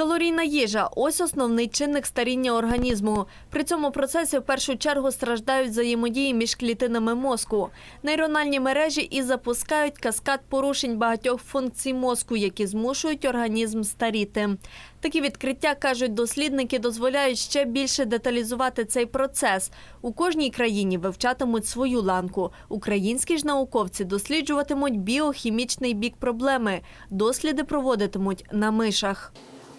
Калорійна їжа ось основний чинник старіння організму. При цьому процесі в першу чергу страждають взаємодії між клітинами мозку. Нейрональні мережі і запускають каскад порушень багатьох функцій мозку, які змушують організм старіти. Такі відкриття, кажуть дослідники, дозволяють ще більше деталізувати цей процес. У кожній країні вивчатимуть свою ланку. Українські ж науковці досліджуватимуть біохімічний бік проблеми. Досліди проводитимуть на мишах.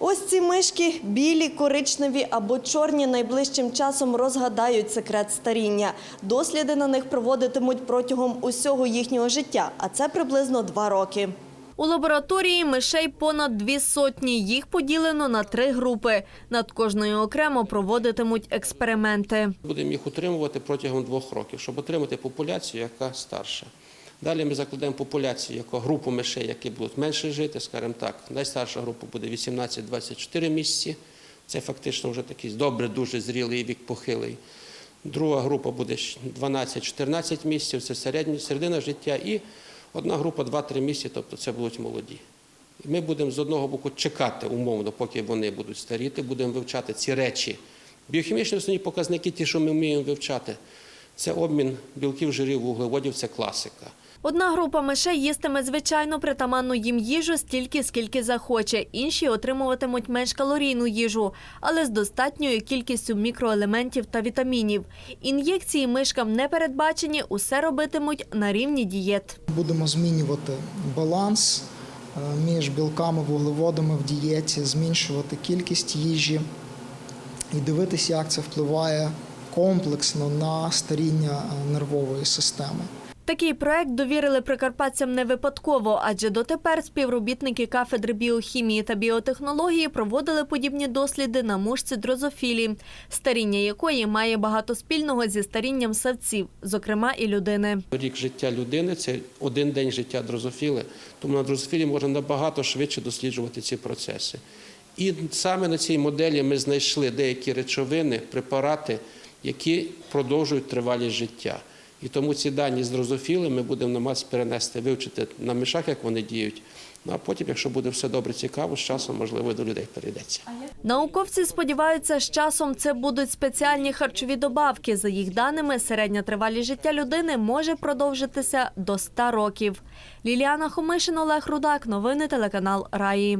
Ось ці мишки білі, коричневі або чорні найближчим часом розгадають секрет старіння. Досліди на них проводитимуть протягом усього їхнього життя, а це приблизно два роки. У лабораторії мишей понад дві сотні. Їх поділено на три групи. Над кожною окремо проводитимуть експерименти. Будемо їх утримувати протягом двох років, щоб отримати популяцію, яка старша. Далі ми закладемо популяцію, яку групу мишей, які будуть менше жити, скажімо так. Найстарша група буде 18-24 місяці. Це фактично вже такий добре, дуже зрілий вік похилий. Друга група буде 12-14 місяців, це середня, середина життя. І одна група 2-3 місяці, тобто це будуть молоді. І ми будемо з одного боку чекати умовно, поки вони будуть старіти, будемо вивчати ці речі. Біохімічні основні показники, ті, що ми вміємо вивчати, це обмін білків, жирів, вуглеводів, це класика. Одна група мишей їстиме звичайно притаманну їм їжу стільки, скільки захоче. Інші отримуватимуть менш калорійну їжу, але з достатньою кількістю мікроелементів та вітамінів. Ін'єкції мишкам не передбачені, усе робитимуть на рівні дієт. Будемо змінювати баланс е, між білками, вуглеводами в дієті, зменшувати кількість їжі і дивитися, як це впливає комплексно на старіння е, нервової системи. Такий проект довірили прикарпатцям не випадково, адже дотепер співробітники кафедри біохімії та біотехнології проводили подібні досліди на мушці дрозофілі, старіння якої має багато спільного зі старінням савців, зокрема і людини. Рік життя людини це один день життя дрозофіли, тому на дрозофілі можна набагато швидше досліджувати ці процеси. І саме на цій моделі ми знайшли деякі речовини, препарати, які продовжують тривалість життя. І тому ці дані з дрозофіли ми будемо намагатися перенести, вивчити на мишах, як вони діють. Ну а потім, якщо буде все добре цікаво, з часом можливо до людей перейдеться. Науковці сподіваються, з часом це будуть спеціальні харчові добавки. За їх даними, середня тривалість життя людини може продовжитися до 100 років. Ліліана Хомишин, Олег Рудак. Новини телеканал Раї.